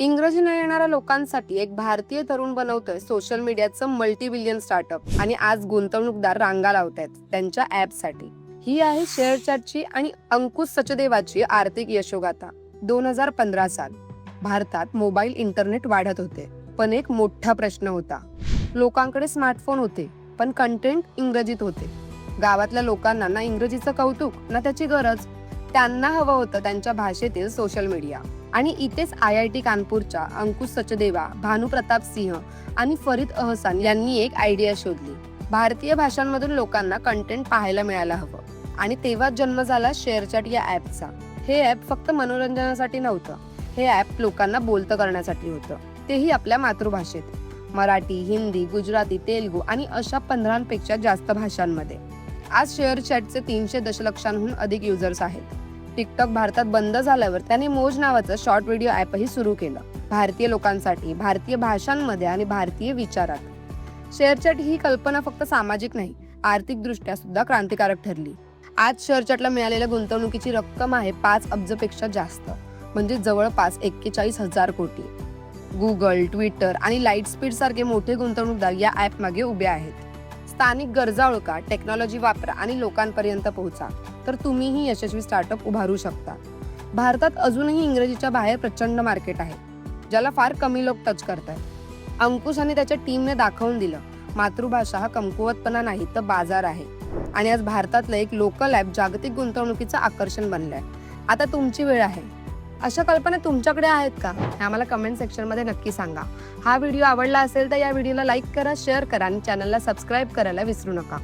इंग्रजी न येणाऱ्या लोकांसाठी एक भारतीय तरुण बनवतोय सोशल मीडियाचं मल्टी बिलियन स्टार्टअप आणि आज गुंतवणूकदार रांगा लावतायत त्यांच्या ऍपसाठी ही आहे शेअर चॅटची आणि अंकुश सचदेवाची आर्थिक यशोगाथा. दोन हजार पंधरा साल. भारतात मोबाईल इंटरनेट वाढत होते पण एक मोठा प्रश्न होता. लोकांकडे स्मार्टफोन होते पण कंटेंट इंग्रजीत होते. गावातल्या लोकांना ना इंग्रजीचं कौतुक ना त्याची गरज त्यांना हवं होतं त्यांच्या भाषेतील सोशल मीडिया आणि इथेच आय आय टी कानपूरच्या अंकुश सचदेवा भानू प्रताप सिंह आणि फरीद अहसान यांनी एक आयडिया शोधली. भारतीय भाषांमधून लोकांना कंटेंट पाहायला मिळायला हवं. आणि तेव्हाच जन्म झाला शेअरचॅट या ऍपचा हे ऍप फक्त मनोरंजनासाठी नव्हतं. हे ऍप लोकांना बोलतं करण्यासाठी होतं. तेही आपल्या मातृभाषेत. मराठी हिंदी गुजराती तेलगू आणि अशा पंधरांपेक्षा जास्त भाषांमध्ये. आज शेअर चॅटचे तीनशे दशलक्षांहून अधिक युजर्स आहेत. टिकटॉक भारतात बंद झाल्यावर त्याने मोज नावाचं शॉर्ट व्हिडिओ ॲपही सुरू केलं. भारतीय लोकांसाठी भारतीय भाषांमध्ये आणि भारतीय विचारात. शेअरचॅट ही कल्पना फक्त सामाजिक नाही आर्थिकदृष्ट्या सुद्धा क्रांतिकारक ठरली. आज शेअरचॅटला मिळालेल्या गुंतवणुकीची रक्कम आहे पाच अब्जपेक्षा जास्त म्हणजे जवळपास एक्केचाळीस हजार कोटी. गुगल ट्विटर आणि लाइट स्पीड सारखे मोठे गुंतवणूकदार या ॲप मागे उभे आहेत. स्थानिक गरजा ओळखा टेक्नॉलॉजी वापरा आणि लोकांपर्यंत पोहोचा. तर तुम्हीही यशस्वी स्टार्टअप उभारू शकता. भारतात अजूनही इंग्रजीच्या बाहेर प्रचंड मार्केट आहे ज्याला फार कमी लोक टच करतात अंकुश आणि त्याच्या टीमने दाखवून दिलं मातृभाषा हा कमकुवतपणा नाही तर बाजार आहे. आणि आज भारतातलं एक लोकल ॲप जागतिक गुंतवणुकीचं आकर्षण बनलंय. आता तुमची वेळ आहे. अशा कल्पना तुमच्याकडे आहेत का? हे आम्हाला कमेंट सेक्शनमध्ये नक्की सांगा. हा व्हिडिओ आवडला असेल तर या व्हिडिओला लाईक करा शेअर करा आणि चॅनलला सबस्क्राईब करायला विसरू नका.